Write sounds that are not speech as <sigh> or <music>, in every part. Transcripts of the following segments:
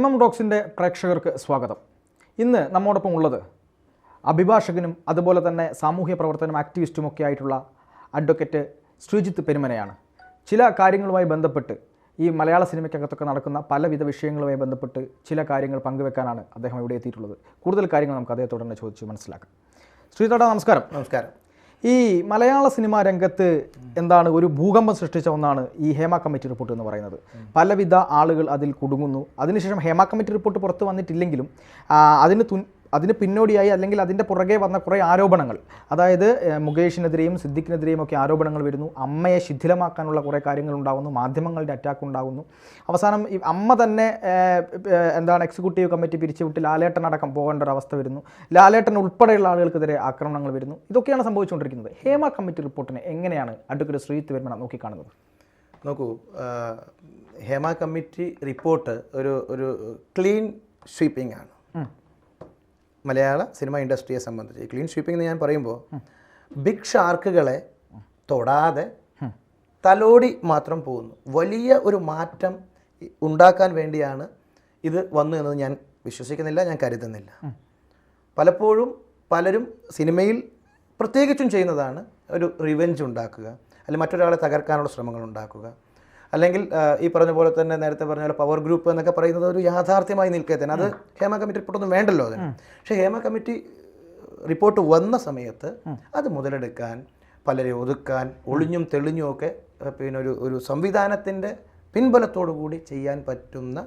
M M ഡോക്സിന്റെ പ്രേക്ഷകർക്ക് സ്വാഗതം. ഇന്ന് നമ്മോടൊപ്പം ഉള്ളത് അഭിഭാഷകനും അതുപോലെ തന്നെ സാമൂഹ്യ പ്രവർത്തനം ആക്ടിവിസ്റ്റും ഒക്കെ ആയിട്ടുള്ള അഡ്വക്കേറ്റ് ശ്രീജിത്ത് പെരുമനയാണ്. ചില കാര്യങ്ങളുമായി ബന്ധപ്പെട്ട് ഈ മലയാള സിനിമയ്ക്കകത്തൊക്കെ നടക്കുന്ന പലവിധ വിഷയങ്ങളുമായി ബന്ധപ്പെട്ട് ചില കാര്യങ്ങൾ പങ്കുവെക്കാനാണ് അദ്ദേഹം ഇവിടെ എത്തിയിട്ടുള്ളത്. കൂടുതൽ കാര്യങ്ങൾ നമുക്ക് അദ്ദേഹത്തോട് തന്നെ ചോദിച്ച് മനസ്സിലാക്കാം. ശ്രീതോട നമസ്കാരം. നമസ്കാരം. ഈ മലയാള സിനിമാ രംഗത്ത് എന്താണ് ഒരു ഭൂകമ്പം സൃഷ്ടിച്ച ഒന്നാണ് ഈ ഹേമ കമ്മിറ്റി റിപ്പോർട്ട് എന്ന് പറയുന്നത്. പലവിധ ആളുകൾ അതിൽ കുടുങ്ങുന്നു. അതിനുശേഷം ഹേമ കമ്മിറ്റി റിപ്പോർട്ട് പുറത്ത് വന്നിട്ടില്ലെങ്കിലും അതിന് അതിന് പിന്നോടിയായി അല്ലെങ്കിൽ അതിന്റെ പുറകെ വന്ന കുറേ ആരോപണങ്ങൾ. അതായത് മുകേഷിനെതിരെയും സിദ്ദിഖിനെതിരെയും ഒക്കെ ആരോപണങ്ങൾ വരുന്നു. അമ്മയെ ശിഥിലമാക്കാനുള്ള കുറേ കാര്യങ്ങൾ ഉണ്ടാകുന്നു മാധ്യമങ്ങളുടെ അറ്റാക്ക് ഉണ്ടാകുന്നു അവസാനം ഈ അമ്മ തന്നെ എന്താണ് എക്സിക്യൂട്ടീവ് കമ്മിറ്റി പിരിച്ചുവിട്ട് ലാലേട്ടൻ അടക്കം പോകേണ്ട ഒരു അവസ്ഥ വരുന്നു. ലാലേട്ടൻ ഉൾപ്പെടെയുള്ള ആളുകൾക്കെതിരെ ആക്രമണങ്ങൾ വരുന്നു. ഇതൊക്കെയാണ് സംഭവിച്ചുകൊണ്ടിരിക്കുന്നത്. ഹേമ കമ്മിറ്റി റിപ്പോർട്ടിനെ എങ്ങനെയാണ് അഡ്വക്കേറ്റ് ശ്രീത്ത് വരുമന നോക്കിക്കാണുന്നത്? നോക്കൂ ഹേമ കമ്മിറ്റി റിപ്പോർട്ട് ഒരു ഒരു ക്ലീൻ സ്വീപ്പിംഗ് ആണ്. മലയാള സിനിമ ഇൻഡസ്ട്രിയെ സംബന്ധിച്ച് ക്ലീൻ സ്വീപ്പിംഗ് എന്ന് ഞാൻ പറയുമ്പോൾ ബിഗ് ഷാർക്കുകളെ തൊടാതെ തലോടി മാത്രം പോകുന്നു. വലിയ ഒരു മാറ്റം ഉണ്ടാക്കാൻ വേണ്ടിയാണ് ഇത് വന്നു എന്നത് ഞാൻ വിശ്വസിക്കുന്നില്ല ഞാൻ കരുതുന്നില്ല. പലപ്പോഴും പലരും സിനിമയിൽ പ്രത്യേകിച്ചും ചെയ്യുന്നതാണ് ഒരു റിവെഞ്ച് ഉണ്ടാക്കുക അല്ലെങ്കിൽ മറ്റൊരാളെ തകർക്കാനുള്ള ശ്രമങ്ങൾ ഉണ്ടാക്കുക. അല്ലെങ്കിൽ ഈ പറഞ്ഞ പോലെ തന്നെ നേരത്തെ പറഞ്ഞ പോലെ പവർ ഗ്രൂപ്പ് എന്നൊക്കെ പറയുന്നത് ഒരു യാഥാർത്ഥ്യമായി നിൽക്കേ തന്നെ. അത് ഹേമ കമ്മിറ്റി റിപ്പോർട്ടൊന്നും വേണ്ടല്ലോ അതിന്. പക്ഷേ ഹേമ കമ്മിറ്റി റിപ്പോർട്ട് വന്ന സമയത്ത് അത് മുതലെടുക്കാൻ പലരെ ഒതുക്കാൻ ഒളിഞ്ഞും തെളിഞ്ഞും ഒക്കെ പിന്നെ ഒരു ഒരു സംവിധാനത്തിന്റെ പിൻബലത്തോടു കൂടി ചെയ്യാൻ പറ്റുന്ന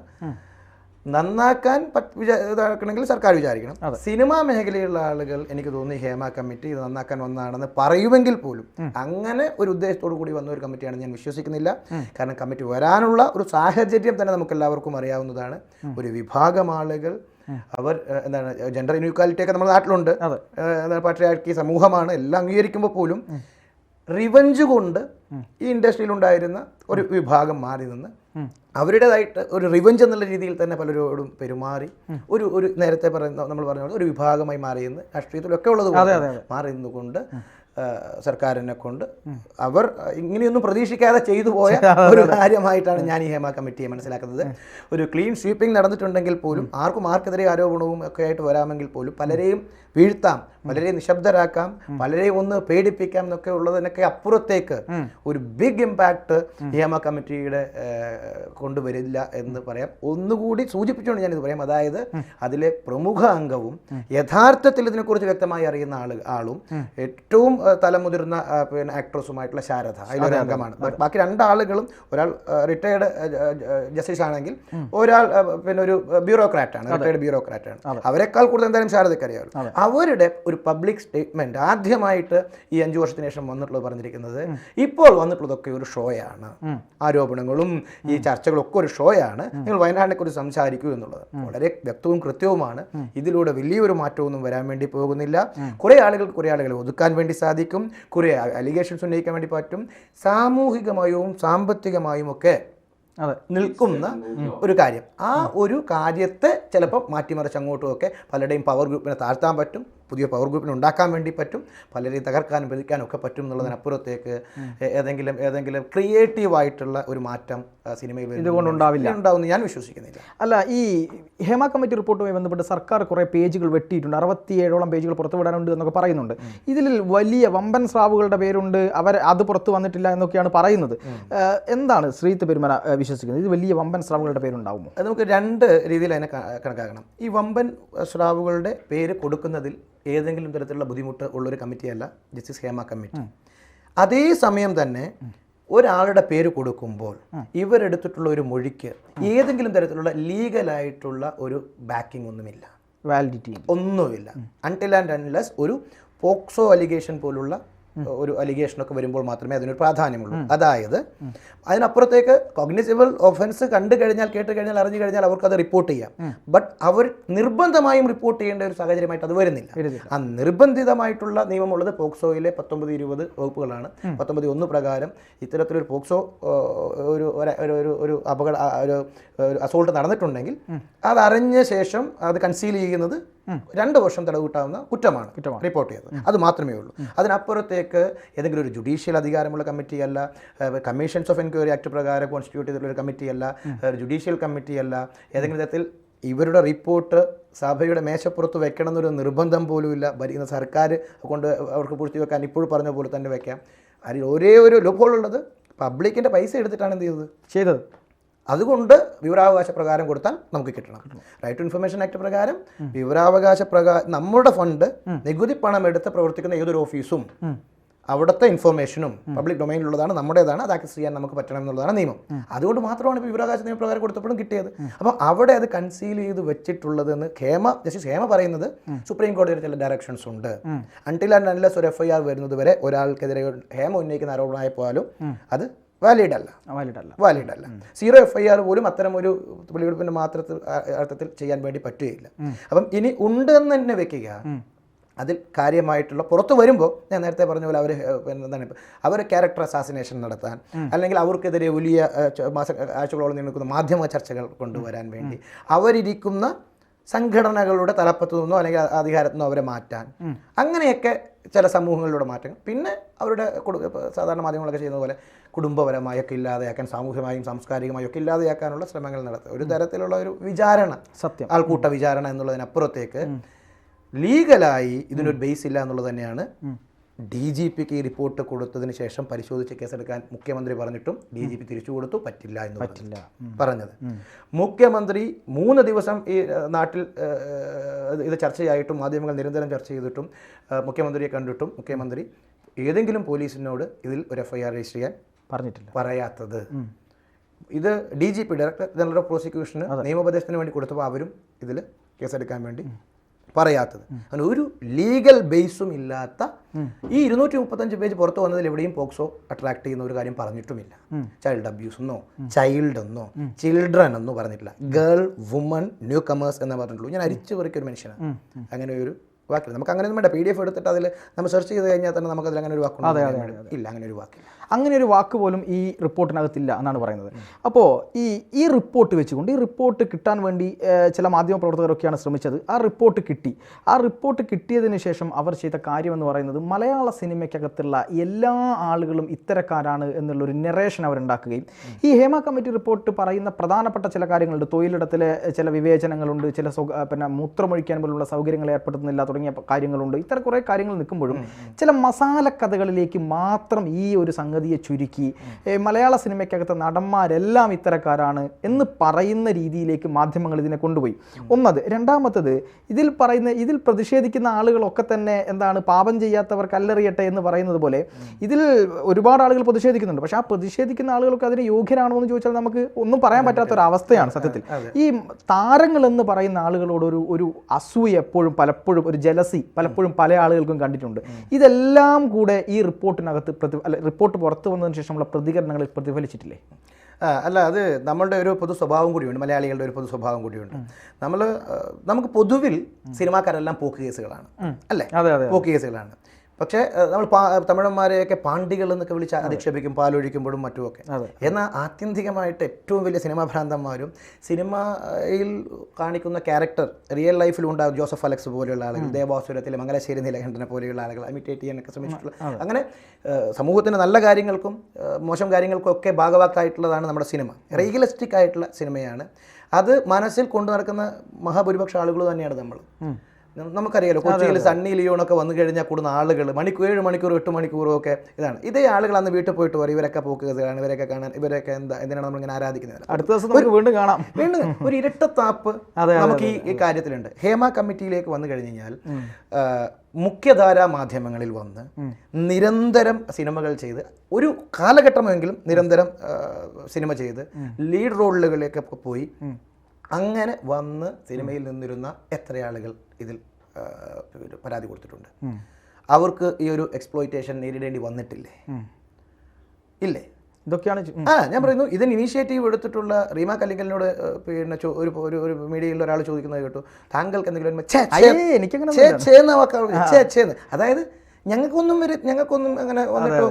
നന്നാക്കാൻ ഇതാക്കണമെങ്കിൽ സർക്കാർ വിചാരിക്കണം. സിനിമാ മേഖലയിലുള്ള ആളുകൾ എനിക്ക് തോന്നുന്നു ഹേമ കമ്മിറ്റി ഇത് നന്നാക്കാൻ വന്നതാണെന്ന് പറയുമെങ്കിൽ പോലും അങ്ങനെ ഒരു ഉദ്ദേശത്തോടു കൂടി വന്ന ഒരു കമ്മിറ്റിയാണ് ഞാൻ വിശ്വസിക്കുന്നില്ല. കാരണം കമ്മിറ്റി വരാനുള്ള ഒരു സാഹചര്യം തന്നെ നമുക്ക് എല്ലാവർക്കും അറിയാവുന്നതാണ് ഒരു വിഭാഗം ആളുകൾ അവർ എന്താണ് ജെൻഡർ ഇൻഇക്വാലിറ്റി ഒക്കെ നമ്മുടെ നാട്ടിലുണ്ട്. പാട്രിയാർക്കി സമൂഹമാണ്. എല്ലാം അംഗീകരിക്കുമ്പോൾ പോലും റിവഞ്ച് കൊണ്ട് ഈ ഇൻഡസ്ട്രിയിൽ ഉണ്ടായിരുന്ന ഒരു വിഭാഗം മാറി നിന്ന് അവരുടേതായിട്ട് ഒരു റിവഞ്ച് എന്നുള്ള രീതിയിൽ തന്നെ പലരോടും പെരുമാറി ഒരു ഒരു നേരത്തെ പറയുന്ന നമ്മൾ പറഞ്ഞ പോലെ ഒരു വിഭാഗമായി മാറിയെന്ന് രാഷ്ട്രീയത്തിലൊക്കെ ഉള്ളത് മാറി നിന്നുകൊണ്ട് സർക്കാരിനെ കൊണ്ട് അവർ ഇങ്ങനെയൊന്നും പ്രതീക്ഷിക്കാതെ ചെയ്തു പോയ <laughs> ഒരു കാര്യമായിട്ടാണ് ഞാൻ ഈ ഹേമ കമ്മിറ്റിയെ മനസ്സിലാക്കുന്നത്. ഒരു ക്ലീൻ സ്വീപ്പിംഗ് നടന്നിട്ടുണ്ടെങ്കിൽ പോലും ആർക്കും ആർക്കെതിരെ ആരോപണവും ഒക്കെ ആയിട്ട് വരാമെങ്കിൽ പോലും പലരെയും വീഴ്ത്താം പലരെയും നിശബ്ദരാക്കാം പലരെയും ഒന്ന് പേടിപ്പിക്കാം എന്നൊക്കെ ഉള്ളതിനൊക്കെ അപ്പുറത്തേക്ക് ഒരു ബിഗ് ഇമ്പാക്ട് ഹേമ കമ്മിറ്റിയുടെ കൊണ്ടുവരില്ല എന്ന് പറയാം. ഒന്നുകൂടി സൂചിപ്പിച്ചുകൊണ്ട് ഞാനിത് പറയാം. അതായത് അതിലെ പ്രമുഖ അംഗവും യഥാർത്ഥത്തിൽ ഇതിനെക്കുറിച്ച് വ്യക്തമായി അറിയുന്ന ആൾ ആളും ഏറ്റവും തലമുതിർന്ന പിന്നെ ആക്ട്രസുമായിട്ടുള്ള ശാരദ. അതിലൊരു അംഗമാണ്. ബാക്കി രണ്ടാളുകളും ഒരാൾ റിട്ടയർഡ് ജസ്റ്റിസ് ആണെങ്കിൽ ഒരാൾ പിന്നെ ഒരു ബ്യൂറോക്രാറ്റ് ആണ് റിട്ടയർഡ് ബ്യൂറോക്രാറ്റ് ആണ്. അവരെക്കാൾ കൂടുതൽ എന്തായാലും ശാരദയ്ക്ക് അറിയാമല്ലോ അവരുടെ ഒരു പബ്ലിക് സ്റ്റേറ്റ്മെന്റ് ആദ്യമായിട്ട് ഈ അഞ്ചു വർഷത്തിന് ശേഷം വന്നിട്ടുള്ളത് പറഞ്ഞിരിക്കുന്നത് ഇപ്പോൾ വന്നിട്ടുള്ളതൊക്കെ ഒരു ഷോയാണ് ആരോപണങ്ങളും ഈ ചർച്ചകളൊക്കെ ഒരു ഷോയാണ് നിങ്ങൾ വയനാടിനെ കുറിച്ച് സംസാരിക്കൂ എന്നുള്ളത്. വളരെ വ്യക്തവും കൃത്യവുമാണ്. ഇതിലൂടെ വലിയൊരു മാറ്റമൊന്നും വരാൻ വേണ്ടി പോകുന്നില്ല. കുറേ ആളുകൾ കുറേ ആളുകളെ ഒതുക്കാൻ വേണ്ടി സാധിക്കും. കുറേ അലിഗേഷൻസ് ഉന്നയിക്കാൻ വേണ്ടി പറ്റും. സാമൂഹികമായും സാമ്പത്തികമായും ഒക്കെ അതെ. നിൽക്കുന്ന ഒരു കാര്യം. ആ ഒരു കാര്യത്തെ ചിലപ്പോൾ മാറ്റിമറിച്ച് അങ്ങോട്ടും ഒക്കെ പലരുടെയും പവർ ഗ്രൂപ്പിനെ താഴ്ത്താൻ പറ്റും. പുതിയ പവർ ഗ്രൂപ്പിനെ ഉണ്ടാക്കാൻ വേണ്ടി പറ്റും പലരെയും തകർക്കാനും പ്രതിക്കാനും ഒക്കെ പറ്റും എന്നുള്ളതിനപ്പുറത്തേക്ക് ഏതെങ്കിലും ഏതെങ്കിലും ക്രിയേറ്റീവായിട്ടുള്ള ഒരു മാറ്റം സിനിമയിൽ ഇതുകൊണ്ടുണ്ടാവില്ല. ഉണ്ടാവുമെന്ന് ഞാൻ വിശ്വസിക്കുന്നില്ല. അല്ല ഈ ഹേമ കമ്മിറ്റി റിപ്പോർട്ടുമായി ബന്ധപ്പെട്ട് സർക്കാർ കുറേ പേജുകൾ വെട്ടിയിട്ടുണ്ട്. അറുപത്തിയേഴോളം പേജുകൾ പുറത്തുവിടാനുണ്ട് എന്നൊക്കെ പറയുന്നുണ്ട്. ഇതിൽ വലിയ വമ്പൻ സ്രാവുകളുടെ പേരുണ്ട്. അവർ അത് പുറത്തു വന്നിട്ടില്ല എന്നൊക്കെയാണ് പറയുന്നത്. എന്താണ് ശ്രീത്ത് പെരുമന വിശ്വസിക്കുന്നത്? ഇത് വലിയ വമ്പൻ സ്രാവുകളുടെ പേരുണ്ടാവുമോ? അത് നമുക്ക് രണ്ട് രീതിയിൽ അതിനെ കണക്കാക്കണം. ഈ വമ്പൻ സ്രാവുകളുടെ പേര് കൊടുക്കുന്നതിൽ ഏതെങ്കിലും തരത്തിലുള്ള ബുദ്ധിമുട്ട് ഉള്ളൊരു കമ്മിറ്റിയല്ല ജസ്റ്റിസ് ഹേമ കമ്മിറ്റി. അതേ സമയം തന്നെ ഒരാളുടെ പേര് കൊടുക്കുമ്പോൾ ഇവരെടുത്തിട്ടുള്ള ഒരു മൊഴിക്ക് ഏതെങ്കിലും തരത്തിലുള്ള ലീഗലായിട്ടുള്ള ഒരു ബാക്കിംഗ് ഒന്നുമില്ല. വാലിഡിറ്റി ഒന്നുമില്ല. അൺടിൽ ആൻഡ് അൺലെസ് ഒരു പോക്സോ അലിഗേഷൻ പോലുള്ള ഒരു അലിഗേഷനൊക്കെ വരുമ്പോൾ മാത്രമേ അതിനൊരു പ്രാധാന്യമുള്ളൂ. അതായത് അതിനപ്പുറത്തേക്ക് കോഗ്നിസിബിൾ ഒഫൻസ് കണ്ടു കഴിഞ്ഞാൽ കേട്ട് കഴിഞ്ഞാൽ അറിഞ്ഞു കഴിഞ്ഞാൽ അവർക്ക് അത് റിപ്പോർട്ട് ചെയ്യാം. ബട്ട് അവർ നിർബന്ധമായും റിപ്പോർട്ട് ചെയ്യേണ്ട ഒരു സാഹചര്യമായിട്ട് അത് വരുന്നില്ല. ആ നിർബന്ധിതമായിട്ടുള്ള നിയമമുള്ളത് പോക്സോയിലെ പത്തൊമ്പത് ഇരുപത് വകുപ്പുകളാണ്. പത്തൊമ്പത് ഒന്ന് പ്രകാരം ഇത്തരത്തിലൊരു പോക്സോ ഒരു ഒരു- ഒരു- ഒരു ഒരു അപകട ഒരു അസോൾട്ട് നടന്നിട്ടുണ്ടെങ്കിൽ അത് അറിഞ്ഞ ശേഷം അത് കൺസീൽ ചെയ്യുന്നത് രണ്ട് വർഷം തടവ് കിട്ടാവുന്ന കുറ്റമാണ്. റിപ്പോർട്ട് ചെയ്തത്. അത് മാത്രമേ ഉള്ളൂ. അതിനപ്പുറത്തേക്ക് ഏതെങ്കിലും ഒരു ജുഡീഷ്യൽ അധികാരമുള്ള കമ്മിറ്റി അല്ല കമ്മീഷൻസ് ഓഫ് എൻക്വയറി ആക്ട് പ്രകാരം കോൺസ്റ്റിറ്റ്യൂട്ട് ചെയ്തിട്ടുള്ള ഒരു കമ്മിറ്റി അല്ല ജുഡീഷ്യൽ കമ്മിറ്റി അല്ല ഏതെങ്കിലും തരത്തിൽ ഇവരുടെ റിപ്പോർട്ട് സഭയുടെ മേശപ്പുറത്ത് വെക്കണം എന്നൊരു നിർബന്ധം പോലുമില്ല ഭരിക്കുന്ന സർക്കാർ കൊണ്ട് അവർക്ക് പൂഴ്ത്തിവെക്കാൻ ഇപ്പോൾ പറഞ്ഞ പോലെ തന്നെ വെക്കാം. അതിൽ ഒരേ ഒരു ലുഭമുള്ളത് ഉള്ളത് പബ്ലിക്കിന്റെ പൈസ എടുത്തിട്ടാണ് എന്ത് ചെയ്തത്? ചെയ്തത്. അതുകൊണ്ട് വിവരാവകാശ പ്രകാരം കൊടുത്താൽ നമുക്ക് കിട്ടണം. റൈറ്റ് ടു ഇൻഫർമേഷൻ ആക്ട് പ്രകാരം വിവരാവകാശ പ്രകാരം നമ്മുടെ ഫണ്ട് നികുതി പണം എടുത്ത് പ്രവർത്തിക്കുന്ന ഏതൊരു ഓഫീസും അവിടുത്തെ ഇൻഫർമേഷനും പബ്ലിക് ഡൊമൈനിലുള്ളതാണ് നമ്മുടേതാണ് അത് ആക്സസ് ചെയ്യാൻ നമുക്ക് പറ്റണം എന്നുള്ളതാണ് നിയമം. അതുകൊണ്ട് മാത്രമാണ് ഇപ്പോൾ വിവരാവകാശ നിയമപ്രകാരം കൊടുത്തപ്പോഴും കിട്ടിയത്. അപ്പോൾ അവിടെ അത് കൺസീൽ ചെയ്ത് വെച്ചിട്ടുള്ളത് എന്ന് ഖേമ ജസ്റ്റിസ് ഹേമ പറയുന്നത് സുപ്രീം കോടതിയുടെ ചില ഡയറക്ഷൻസ് ഉണ്ട്. അൺടിൽ ആൻഡ് അൺലെസ് ഒരു ഐ ആർ വരുന്നത് വരെ ഒരാൾക്കെതിരെ ഹേമ ഉന്നയിക്കുന്ന ആരോപണമായപ്പോലും അത് വാലിഡ് അല്ല വാലിഡ് അല്ല വാലിഡ് അല്ല സീറോ എഫ് ഐ ആർ പോലും അത്തരം ഒരു വെളിവെടുപ്പിന്റെ മാത്രത്തിൽ അർത്ഥത്തിൽ ചെയ്യാൻ വേണ്ടി പറ്റുകയില്ല. അപ്പം ഇനി ഉണ്ട് എന്ന് തന്നെ വെക്കുക. അതിൽ കാര്യമായിട്ടുള്ള പുറത്ത് വരുമ്പോൾ ഞാൻ നേരത്തെ പറഞ്ഞ പോലെ അവർ എന്താണ് അവർ ക്യാരക്ടർ അസാസിനേഷൻ നടത്താൻ അല്ലെങ്കിൽ അവർക്കെതിരെ വലിയ മാസ ആഴ്ചകളോളം നിൽക്കുന്ന മാധ്യമ ചർച്ചകൾ കൊണ്ടുവരാൻ വേണ്ടി അവരിരിക്കുന്ന സംഘടനകളുടെ തലപ്പത്തു നിന്നോ അല്ലെങ്കിൽ അധികാരത്തു നിന്നോ അവരെ മാറ്റാൻ. അങ്ങനെയൊക്കെ ചില സമൂഹങ്ങളിലൂടെ മാറ്റങ്ങൾ. പിന്നെ അവരുടെ സാധാരണ മാധ്യമങ്ങളൊക്കെ ചെയ്യുന്ന പോലെ കുടുംബപരമായൊക്കെ ഇല്ലാതെയാക്കാൻ സാമൂഹികമായും സാംസ്കാരികമായും ഒക്കെ ഇല്ലാതെയാക്കാനുള്ള ശ്രമങ്ങൾ നടത്തുക. ഒരു തരത്തിലുള്ള ഒരു വിചാരണ സത്യം. ആൾക്കൂട്ട വിചാരണ എന്നുള്ളതിനപ്പുറത്തേക്ക് ലീഗലായി ഇതിനൊരു ബേസ് ഇല്ല എന്നുള്ളത് തന്നെയാണ് ഡി ജി പിക്ക് ഈ റിപ്പോർട്ട് കൊടുത്തതിന് ശേഷം പരിശോധിച്ച് കേസെടുക്കാൻ മുഖ്യമന്ത്രി പറഞ്ഞിട്ടും ഡി ജി പി തിരിച്ചു കൊടുത്തു പറ്റില്ല എന്ന്. പറ്റില്ല. പറഞ്ഞത്. മുഖ്യമന്ത്രി മൂന്ന് ദിവസം ഈ നാട്ടിൽ ഇത് ചർച്ചയായിട്ടും മാധ്യമങ്ങൾ നിരന്തരം ചർച്ച ചെയ്തിട്ടും മുഖ്യമന്ത്രിയെ കണ്ടിട്ടും മുഖ്യമന്ത്രി ഏതെങ്കിലും പോലീസിനോട് ഇതിൽ ഒരു എഫ്ഐആർ ഐ ആർ രജിസ്റ്റർ ചെയ്യാൻ പറഞ്ഞിട്ടില്ല. പറയാത്തത്. ഇത് D G P director general of പ്രോസിക്യൂഷന് നിയമോപദേശത്തിന് വേണ്ടി കൊടുത്തപ്പോൾ അവരും ഇതിൽ കേസെടുക്കാൻ വേണ്ടി പറയാത്തത്. അങ്ങനെ ഒരു ലീഗൽ ബേസും ഇല്ലാത്ത ഈ ഇരുന്നൂറ്റി മുപ്പത്തഞ്ച് പേജ് പുറത്തു വന്നതിൽ എവിടെയും പോക്സോ അട്രാക്ട് ചെയ്യുന്ന ഒരു കാര്യം പറഞ്ഞിട്ടുമില്ല. ചൈൽഡ് അബ്യൂസ് എന്നോ ചൈൽഡ് എന്നോ ചിൽഡ്രൻ എന്നോ പറഞ്ഞിട്ടില്ല. ഗേൾ വുമൺ ന്യൂ കമേഴ്സ് എന്ന് പറഞ്ഞിട്ടുള്ളൂ. ഞാൻ അരിച്ചു പെറുക്കിയ ഒരു മനുഷ്യനാണ്. അങ്ങനെ ഒരു വാക്കില്ല. നമുക്ക് അങ്ങനെ ഒന്നും വേണ്ട. പി ഡി എഫ് എടുത്തിട്ട് അതിൽ നമ്മൾ സെർച്ച് ചെയ്ത് കഴിഞ്ഞാൽ തന്നെ നമുക്ക് അതിൽ അങ്ങനെ ഒരു വാക്കുണ്ട്. ഇല്ല അങ്ങനെ ഒരു വാക്കില്ല. അങ്ങനെ ഒരു വാക്ക് പോലും ഈ റിപ്പോർട്ടിനകത്തില്ല എന്നാണ് പറയുന്നത്. അപ്പോൾ ഈ ഈ റിപ്പോർട്ട് വെച്ചുകൊണ്ട് ഈ റിപ്പോർട്ട് കിട്ടാൻ വേണ്ടി ചില മാധ്യമ പ്രവർത്തകരൊക്കെയാണ് ശ്രമിച്ചത്. ആ റിപ്പോർട്ട് കിട്ടി. ആ റിപ്പോർട്ട് കിട്ടിയതിന് ശേഷം അവർ ചെയ്ത കാര്യം എന്ന് പറയുന്നത് മലയാള സിനിമയ്ക്കകത്തുള്ള എല്ലാ ആളുകളും ഇത്തരക്കാരാണ് എന്നുള്ളൊരു നെറേഷൻ അവരുണ്ടാക്കുകയും ഈ ഹേമ കമ്മിറ്റി റിപ്പോർട്ട് പറയുന്ന പ്രധാനപ്പെട്ട ചില കാര്യങ്ങളുണ്ട്. തൊഴിലിടത്തിലെ ചില വിവേചനങ്ങളുണ്ട്. ചില പിന്നെ മൂത്രമൊഴിക്കാൻ പോലുള്ള സൗകര്യങ്ങൾ ഏർപ്പെടുത്തുന്നില്ല തുടങ്ങിയ കാര്യങ്ങളുണ്ട്. ഇത്തരം കുറേ കാര്യങ്ങൾ നിൽക്കുമ്പോഴും ചില മസാല കഥകളിലേക്ക് മാത്രം ഈ ഒരു സംഗതിയെ ചുരുക്കി മലയാള സിനിമയ്ക്കകത്തെ നടന്മാരെല്ലാം ഇത്തരക്കാരാണ് എന്ന് പറയുന്ന രീതിയിലേക്ക് മാധ്യമങ്ങൾ ഇതിനെ കൊണ്ടുപോയി. ഒന്നത്. രണ്ടാമത്തത് ഇതിൽ പറയുന്ന ഇതിൽ പ്രതിഷേധിക്കുന്ന ആളുകളൊക്കെ തന്നെ എന്താണ് പാപം ചെയ്യാത്തവർ കല്ലെറിയട്ടെ എന്ന് പറയുന്നത് പോലെ ഇതിൽ ഒരുപാട് ആളുകൾ പ്രതിഷേധിക്കുന്നുണ്ട്. പക്ഷേ ആ പ്രതിഷേധിക്കുന്ന ആളുകൾക്ക് അതിന് യോഗ്യരാണോ എന്ന് ചോദിച്ചാൽ നമുക്ക് ഒന്നും പറയാൻ പറ്റാത്ത ഒരു അവസ്ഥയാണ് സത്യത്തിൽ. ഈ താരങ്ങൾ എന്ന് പറയുന്ന ആളുകളോട് ഒരു ഒരു അസൂയ എപ്പോഴും പലപ്പോഴും ഒരു ജലസി പലപ്പോഴും പല ആളുകൾക്കും കണ്ടിട്ടുണ്ട്. ഇതെല്ലാം കൂടെ ഈ റിപ്പോർട്ടിനകത്ത് പ്രതി അല്ല റിപ്പോർട്ട് പുറത്തു വന്നതിന് ശേഷമുള്ള പ്രതികരണങ്ങളിൽ പ്രതിഫലിച്ചിട്ടില്ലേ? അല്ല അത് നമ്മളുടെ ഒരു പൊതു സ്വഭാവം കൂടിയുണ്ട് മലയാളികളുടെ ഒരു പൊതു സ്വഭാവം കൂടിയുണ്ട്. നമ്മൾ നമുക്ക് പൊതുവിൽ സിനിമാക്കാരെല്ലാം പോക്ക് കേസുകളാണ് അല്ലേ? അതെ അതെ. പോക്ക് കേസുകളാണ്. പക്ഷേ നമ്മൾ തമിഴന്മാരെയൊക്കെ പാണ്ഡികൾ എന്നൊക്കെ വിളിച്ച് അധിക്ഷേപിക്കും പാലൊഴിക്കുമ്പോഴും മറ്റുമൊക്കെ. എന്നാൽ ആത്യന്തികമായിട്ട് ഏറ്റവും വലിയ സിനിമാ ഭ്രാന്തന്മാരും സിനിമയിൽ കാണിക്കുന്ന ക്യാരക്ടർ റിയൽ ലൈഫിൽ ഉണ്ടാകും ജോസഫ് അലക്സ് പോലെയുള്ള ആളുകൾ ദേവാസുരത്തിലെ മംഗലശ്ശേരി നിലകണ്ഠനെ പോലെയുള്ള ആളുകൾ ഇമിറ്റേറ്റ് ചെയ്യാനൊക്കെ ശ്രമിച്ചിട്ടുള്ള അങ്ങനെ സമൂഹത്തിന്റെ നല്ല കാര്യങ്ങൾക്കും മോശം കാര്യങ്ങൾക്കും ഒക്കെ ഭാഗവാക്കായിട്ടുള്ളതാണ് നമ്മുടെ സിനിമ. റിയലിസ്റ്റിക് ആയിട്ടുള്ള സിനിമയാണ്. അത് മനസ്സിൽ കൊണ്ടു നടക്കുന്ന മഹാഭൂരിപക്ഷ ആളുകൾ തന്നെയാണ് നമ്മൾ. നമുക്കറിയാലോ കൊച്ചിയിൽ സണ്ണി ലിയോണൊക്കെ വന്നു കഴിഞ്ഞാൽ കൂടുന്ന ആളുകൾ മണിക്കൂർ ഏഴ് മണിക്കൂർ എട്ട് മണിക്കൂറും ഒക്കെ ഇതാണ്. ഇതേ ആളുകൾ അന്ന് വീട്ടിൽ പോയിട്ട് പറയും ഇവരൊക്കെ പോക്ക് കാണാൻ ഇവരൊക്കെ കാണാൻ ഇവരൊക്കെ എന്താ എന്തിനാണ് നമ്മളിങ്ങനെ ആരാധിക്കുന്നത്? അടുത്ത ദിവസം നമുക്ക് വീണ്ടും കാണാം. വീണ്ടും ഒരു ഇരട്ടത്താപ്പ് <laughs> നമുക്ക് ഈ ഈ കാര്യത്തിലുണ്ട്. ഹേമ കമ്മിറ്റിയിലേക്ക് വന്നു കഴിഞ്ഞ് കഴിഞ്ഞാൽ മുഖ്യധാരാ മാധ്യമങ്ങളിൽ വന്ന് നിരന്തരം സിനിമകൾ ചെയ്ത് ഒരു കാലഘട്ടമെങ്കിലും നിരന്തരം സിനിമ ചെയ്ത് ലീഡ് റോളുകളിലേക്കൊക്കെ പോയി അങ്ങനെ വന്ന് സിനിമയിൽ നിന്നിരുന്ന എത്ര ആളുകൾ ഇതിൽ പരാതി കൊടുത്തിട്ടുണ്ട് അവർക്ക് ഈ ഒരു എക്സ്പ്ലോയിറ്റേഷൻ നേരിടേണ്ടി വന്നിട്ടില്ലേ ഇല്ലേ ഇതൊക്കെയാണ് ആ ഞാൻ പറയുന്നു ഇതിന് ഇനീഷ്യേറ്റീവ് എടുത്തിട്ടുള്ള റീമ കല്ലിങ്കലിനോട് പിന്നെ ഒരു ഒരു മീഡിയയിൽ ഒരാൾ ചോദിക്കുന്നത് കേട്ടു താങ്കൾക്ക് എന്തെങ്കിലും ഛേ അതായത് ഞങ്ങൾക്കൊന്നും വരെ ഞങ്ങൾക്കൊന്നും അങ്ങനെ വന്നിട്ടോ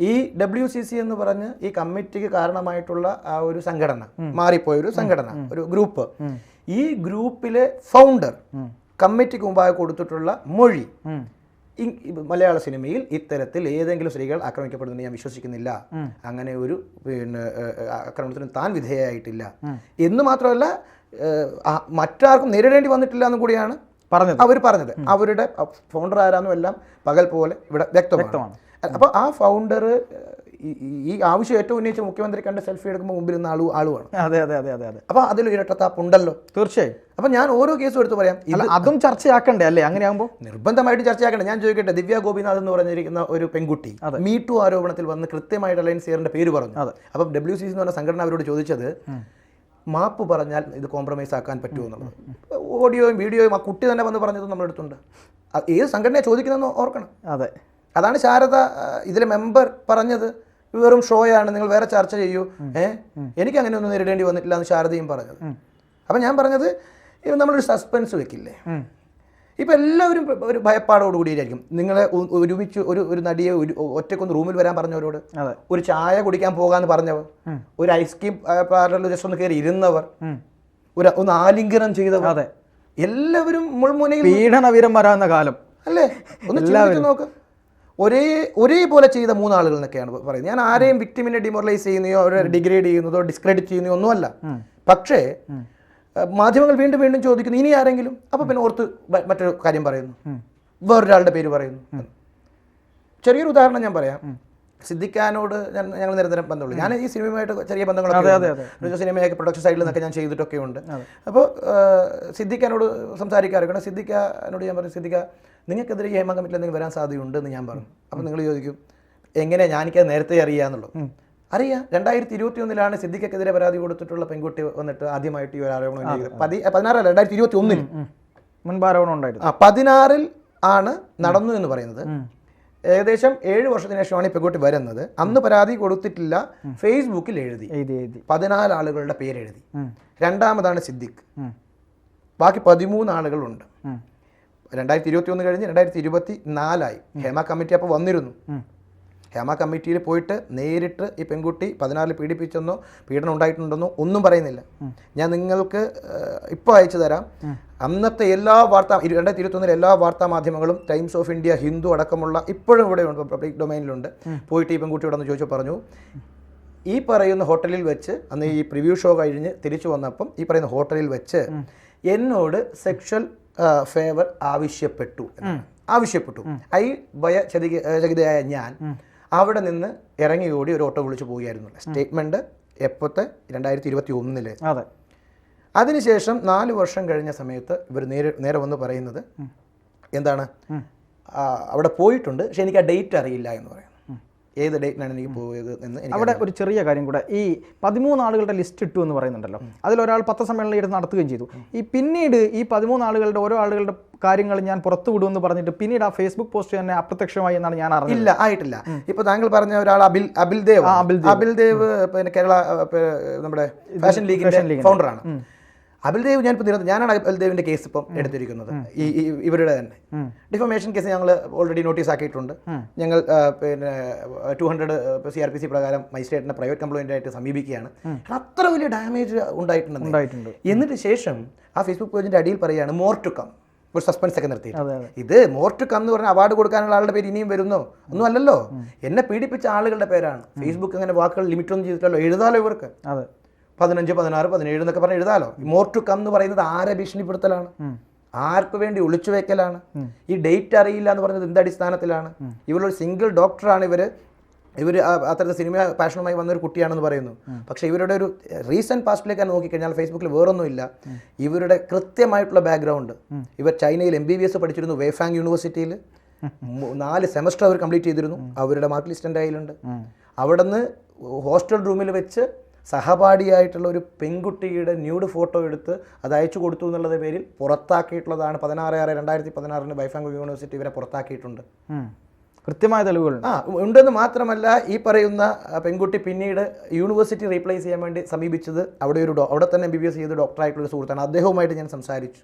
ഈ ഡബ്ല്യു സി സി എന്ന് പറഞ്ഞ് ഈ കമ്മിറ്റിക്ക് കാരണമായിട്ടുള്ള ആ ഒരു സംഘടന മാറിപ്പോയ ഒരു സംഘടന ഒരു ഗ്രൂപ്പ്. ഈ ഗ്രൂപ്പിലെ ഫൗണ്ടർ കമ്മിറ്റിക്ക് മുമ്പായി കൊടുത്തിട്ടുള്ള മൊഴി. മലയാള സിനിമയിൽ ഇത്തരത്തിൽ ഏതെങ്കിലും സ്ത്രീകൾ ആക്രമിക്കപ്പെടുന്നത് ഞാൻ വിശ്വസിക്കുന്നില്ല. അങ്ങനെ ഒരു പിന്നെ ആക്രമണത്തിന് താൻ വിധേയമായിട്ടില്ല എന്ന് മാത്രമല്ല മറ്റാർക്കും നേരിടേണ്ടി വന്നിട്ടില്ല എന്നും കൂടിയാണ് പറഞ്ഞത്. അവർ പറഞ്ഞത്. അവരുടെ ഫൗണ്ടർ ആരാന്നും എല്ലാം പകൽ പോലെ ഇവിടെ വ്യക്തമാണ്. അപ്പോൾ ആ ഫൗണ്ടർ ഈ ആവശ്യം ഏറ്റവും ഉന്നയിച്ച മുഖ്യമന്ത്രി കണ്ട് സെൽഫി എടുക്കുമ്പോൾ മുമ്പിൽ നിന്ന് ആളു ആളുമാണ്. അതെ അതെ അതെ അതെ അതെ. അപ്പോൾ അതിൽ ഇരട്ടത്താപ്പുണ്ടല്ലോ. തീർച്ചയായും. അപ്പം ഞാൻ ഓരോ കേസും എടുത്ത് പറയാം. അതും ചർച്ചയാക്കണ്ടേ അല്ലേ? അങ്ങനെയാകുമ്പോൾ നിർബന്ധമായിട്ട് ചർച്ചയാക്കണ്ടേ. ഞാൻ ചോദിക്കട്ടെ ദിവ്യ ഗോപിനാഥ് എന്ന് പറഞ്ഞിരിക്കുന്ന ഒരു പെൺകുട്ടി മീറ്റു ആരോപണത്തിൽ വന്ന് കൃത്യമായിട്ട് അലയൻസ് സിയറിന്റെ പേര് പറഞ്ഞു. അതെ. അപ്പം ഡബ്ല്യു സി എന്ന് പറഞ്ഞ സംഘടന അവരോട് ചോദിച്ചത് മാപ്പ് പറഞ്ഞാൽ ഇത് കോംപ്രമൈസ് ആക്കാൻ പറ്റുമോ എന്നുള്ളത്? ഓഡിയോയും വീഡിയോയും ആ കുട്ടി തന്നെ വന്ന് പറഞ്ഞത് നമ്മളെടുത്തുണ്ട്. ഏത് സംഘടനയെ ചോദിക്കുന്നതെന്ന് ഓർക്കണം. അതെ. അതാണ് ശാരദ ഇതിലെ മെമ്പർ പറഞ്ഞത്. വെറും ഷോയാണ് നിങ്ങൾ വേറെ ചർച്ച ചെയ്യൂ. ഏ? എനിക്ക് അങ്ങനെ ഒന്നും നേരിടേണ്ടി വന്നിട്ടില്ല എന്ന് ശാരദയും പറഞ്ഞത്. അപ്പം ഞാൻ പറഞ്ഞത് നമ്മളൊരു സസ്പെൻസ് വെക്കില്ലേ. ഇപ്പം എല്ലാവരും ഒരു ഭയപ്പാടോട് കൂടിയായിരിക്കും നിങ്ങളെ ഒരുമിച്ച് ഒരു ഒരു നടിയെ ഒരു ഒറ്റക്കൊന്ന് റൂമിൽ വരാൻ പറഞ്ഞവരോട് ഒരു ചായ കുടിക്കാൻ പോകാന്ന് പറഞ്ഞവർ ഒരു ഐസ്ക്രീം പാർലറിൽ ജസ്റ്റ് ഒന്ന് കയറി ഇരുന്നവർ ഒരു ഒന്ന് ആലിംഗനം ചെയ്തവർ എല്ലാവരും മുൾമുനയിൽ പീഡന വരാവുന്ന കാലം. അല്ലേ? ഒന്ന് ചിന്തിച്ച് നോക്ക്. ഒരേ ഒരേപോലെ ചെയ്ത മൂന്നാളുകൾ എന്നൊക്കെയാണ് പറയുന്നത്. ഞാൻ ആരെയും വിക്ടിമിനെ ഡിമോറലൈസ് ചെയ്യുന്നയോ അവരെ ഡിഗ്രേഡ് ചെയ്യുന്നതോ ഡിസ്ക്രെഡിറ്റ് ചെയ്യുന്നതോ ഒന്നുമല്ല. പക്ഷേ മാധ്യമങ്ങൾ വീണ്ടും വീണ്ടും ചോദിക്കുന്നു ഇനി ആരെങ്കിലും? അപ്പൊ പിന്നെ ഓർത്ത് മറ്റൊരു കാര്യം പറയുന്നു. വേറൊരാളുടെ പേര് പറയുന്നു. ചെറിയൊരു ഉദാഹരണം ഞാൻ പറയാം. സിദ്ധിക്കാനോട് ഞാൻ ഞങ്ങൾ നിരന്തരം ബന്ധമുള്ളൂ. ഞാൻ ഈ സിനിമയുമായിട്ട് ചെറിയ ബന്ധങ്ങളൊക്കെ സിനിമയൊക്കെ പ്രൊഡക്ഷൻ സൈഡിൽ നിന്നൊക്കെ ഞാൻ ചെയ്തിട്ടൊക്കെ ഉണ്ട് അപ്പോൾ സിദ്ധിക്കാനോട് സംസാരിക്കാറൊക്കെ സിദ്ധിക്കാനോട് ഞാൻ പറഞ്ഞു സിദ്ദിഖ നിങ്ങൾക്കെതിരെ ഹേമ കമ്മിറ്റിൽ എന്തെങ്കിലും വരാൻ സാധ്യതയുണ്ട് എന്ന് ഞാൻ പറഞ്ഞു. അപ്പം നിങ്ങൾ ചോദിക്കും എങ്ങനെ ഞാനിക്കത് നേരത്തെ അറിയാന്നുള്ളത് അറിയാം രണ്ടായിരത്തി ഇരുപത്തി ഒന്നിലാണ് സിദ്ദിഖക്കെതിരെ പരാതി കൊടുത്തിട്ടുള്ള പെൺകുട്ടി വന്നിട്ട് ആദ്യമായിട്ട് ഈ ഒരു ആരോപണം ഉന്നയിക്കുന്നത്. പതി പതിനാറല്ല രണ്ടായിരത്തി ഇരുപത്തി ഒന്നിൽ മുൻപാരോപണം ഉണ്ടായിരുന്നു. ആ പതിനാറിൽ ആണ് നടന്നു എന്ന് പറയുന്നത്. ഏകദേശം ഏഴ് വർഷത്തിന് ശേഷമാണ് ഈ പെൺകുട്ടി വരുന്നത്. അന്ന് പരാതി കൊടുത്തിട്ടില്ല. ഫേസ്ബുക്കിൽ എഴുതി. പതിനാല് ആളുകളുടെ പേരെഴുതി. എഴുതി രണ്ടാമതാണ് സിദ്ദിഖ്. ബാക്കി പതിമൂന്ന് ആളുകളുണ്ട്. രണ്ടായിരത്തി ഇരുപത്തി ഒന്ന് കഴിഞ്ഞ് രണ്ടായിരത്തി ഇരുപത്തി നാലായി ഹേമ കമ്മിറ്റി അപ്പോൾ വന്നിരുന്നു. ഹേമ കമ്മിറ്റിയിൽ പോയിട്ട് നേരിട്ട് ഈ പെൺകുട്ടി പതിനാറിൽ പീഡിപ്പിച്ചെന്നോ പീഡനം ഉണ്ടായിട്ടുണ്ടെന്നോ ഒന്നും പറയുന്നില്ല. ഞാൻ നിങ്ങൾക്ക് ഇപ്പോൾ അയച്ചു തരാം. അന്നത്തെ എല്ലാ വാർത്താ രണ്ടായിരത്തി ഇരുപത്തൊന്നിലെ എല്ലാ വാർത്താ മാധ്യമങ്ങളും ടൈംസ് ഓഫ് ഇന്ത്യ ഹിന്ദു അടക്കമുള്ള ഇപ്പോഴും ഇവിടെ ഉണ്ട് പബ്ലിക് ഡൊമൈനിലുണ്ട്. പോയിട്ട് ഈ പെൺകുട്ടിയോട് ഒന്ന് ചോദിച്ചു പറഞ്ഞു ഈ പറയുന്ന ഹോട്ടലിൽ വെച്ച് അന്ന് ഈ പ്രിവ്യൂ ഷോ കഴിഞ്ഞ് തിരിച്ചു വന്നപ്പം ഈ പറയുന്ന ഹോട്ടലിൽ വെച്ച് എന്നോട് സെക്ഷൽ ഫേവർ ആവശ്യപ്പെട്ടു. ആവശ്യപ്പെട്ടു. ഐ ഭയ ചകിതയായ ഞാൻ അവിടെ നിന്ന് ഇറങ്ങി ഓടി ഒരു ഓട്ടോ വിളിച്ച് പോവുകയായിരുന്നു. സ്റ്റേറ്റ്മെന്റ് എപ്പോഴത്തെ രണ്ടായിരത്തി ഇരുപത്തി ഒന്നിൽ അതെ. അതിനുശേഷം നാല് വർഷം കഴിഞ്ഞ സമയത്ത് ഇവർ നേരെ നേരെ വന്ന് പറയുന്നത് എന്താണ്? അവിടെ പോയിട്ടുണ്ട്. പക്ഷെ എനിക്ക് ആ ഡേറ്റ് അറിയില്ല എന്ന് പറയുന്നു ഏത് ഡേറ്റിനാണ് എനിക്ക് പോയത് എന്ന് അവിടെ ഒരു ചെറിയ കാര്യം കൂടെ ഈ പതിമൂന്ന് ആളുകളുടെ ലിസ്റ്റ് ഇട്ടു എന്ന് പറയുന്നുണ്ടല്ലോ. അതിലൊരാൾ പത്ത് സമ്മേളനം എടുത്ത് നടത്തുകയും ചെയ്തു. ഈ പിന്നീട് ഈ പതിമൂന്ന് ആളുകളുടെ ഓരോ ആളുകളുടെ കാര്യങ്ങൾ ഞാൻ പുറത്തു വിടുമെന്ന് പറഞ്ഞിട്ട് പിന്നീട് ആ ഫേസ്ബുക്ക് പോസ്റ്റ് തന്നെ അപ്രത്യക്ഷമായി എന്നാണ് ഞാൻ അറിഞ്ഞത്. ഇല്ല ആയിട്ടില്ല. ഇപ്പൊ താങ്കൾ പറഞ്ഞ ഒരാൾ അബിൽ അബിൽ ദേവ്. അബിൽ ദേവ്. പിന്നെ കേരള നമ്മുടെ ഫാഷൻ ലീഗിന്റെ ഫൗണ്ടറാണ് അബിൽ ദേവ് ഞാൻ ഇപ്പൊ ഞാനാണ് അബിൽദേവിന്റെ കേസ് ഇപ്പം എടുത്തിരിക്കുന്നത്. ഈ ഇവരുടെ തന്നെ. ഡിഫോമേഷൻ കേസ് ഞങ്ങൾ ഓൾറെഡി നോട്ടീസ് ആക്കിയിട്ടുണ്ട്. ഞങ്ങൾ പിന്നെ two hundred C R P C പ്രകാരം മജിസ്ട്രേറ്റിനെ പ്രൈവറ്റ് കംപ്ലൈന്റ് ആയിട്ട് സമീപിക്കുകയാണ്. അത്ര വലിയ ഡാമേജ് ഉണ്ടായിട്ടുണ്ട്. എന്നിട്ട് ശേഷം ആ ഫേസ്ബുക്ക് പേജിന്റെ അടിയിൽ പറയുകയാണ് മോർ ടു കം ഒരു സസ്പെൻസ് ഒക്കെ നിർത്തി ഇത് മോർ ടു കം എന്ന് പറഞ്ഞ അവാർഡ് കൊടുക്കാനുള്ള ആളുടെ പേര് ഇനിയും വരുന്നോ? ഒന്നും അല്ലല്ലോ. എന്നെ പീഡിപ്പിച്ച ആളുകളുടെ പേരാണ്. ഫേസ്ബുക്ക് അങ്ങനെ വാക്കുകൾ ലിമിറ്റ് ഒന്നും ചെയ്തിട്ടല്ലോ എഴുതാലോ ഇവർക്ക്. അതെ. പതിനഞ്ച് പതിനാറ് പതിനേഴ് എന്നൊക്കെ പറഞ്ഞ് എഴുതാലോ? മോർ ടു കം എന്ന് പറയുന്നത് ആരെ ഭീഷണിപ്പെടുത്തലാണ്? ആർക്ക് വേണ്ടി ഒളിച്ചു വെക്കലാണ്? ഈ ഡേറ്റ് അറിയില്ല എന്ന് പറഞ്ഞത് എന്ത് അടിസ്ഥാനത്തിലാണ്? ഇവരൊരു സിംഗിൾ ഡോക്ടറാണ് ഇവർ ഇവർ അത്തരത്തിൽ സിനിമ പാഷനുമായി വന്ന ഒരു കുട്ടിയാണെന്ന് പറയുന്നു. പക്ഷെ ഇവരുടെ ഒരു റീസെന്റ് പാസ്റ്റിലേക്ക് നോക്കിക്കഴിഞ്ഞാൽ ഫേസ്ബുക്കിൽ വേറൊന്നുമില്ല. ഇവരുടെ കൃത്യമായിട്ടുള്ള ബാക്ക്ഗ്രൗണ്ട് ഇവർ ചൈനയിൽ എം ബി ബി എസ് പഠിച്ചിരുന്നു വേഫാങ് യൂണിവേഴ്സിറ്റിയിൽ നാല് സെമസ്റ്റർ അവർ കംപ്ലീറ്റ് ചെയ്തിരുന്നു. അവരുടെ മാർക്ക് ലിസ്റ്റ് എന്റെ കയ്യിലുണ്ട്. അവിടെ നിന്ന് ഹോസ്റ്റൽ റൂമിൽ വെച്ച് സഹപാഠിയായിട്ടുള്ള ഒരു പെൺകുട്ടിയുടെ ന്യൂഡ് ഫോട്ടോ എടുത്ത് അത് അയച്ചു കൊടുത്തു എന്നുള്ളത് പേരിൽ പുറത്താക്കിയിട്ടുള്ളതാണ് പതിനാറ് ആറ് രണ്ടായിരത്തി പതിനാറിന് ബൈഫാങ്ക് യൂണിവേഴ്സിറ്റി ഇവരെ പുറത്താക്കിയിട്ടുണ്ട്. കൃത്യമായ തെളിവുകൾ ആ ഉണ്ടെന്ന് മാത്രമല്ല ഈ പറയുന്ന പെൺകുട്ടി പിന്നീട് യൂണിവേഴ്സിറ്റി റീപ്ലേസ് ചെയ്യാൻ വേണ്ടി സമീപിച്ചത് അവിടെ ഒരു ഡോ- അവിടെ തന്നെ എം ബി ബി എസ് ചെയ്ത് ഡോക്ടറായിട്ടുള്ള സുഹൃത്താണ്. അദ്ദേഹവുമായിട്ട് ഞാൻ സംസാരിച്ചു.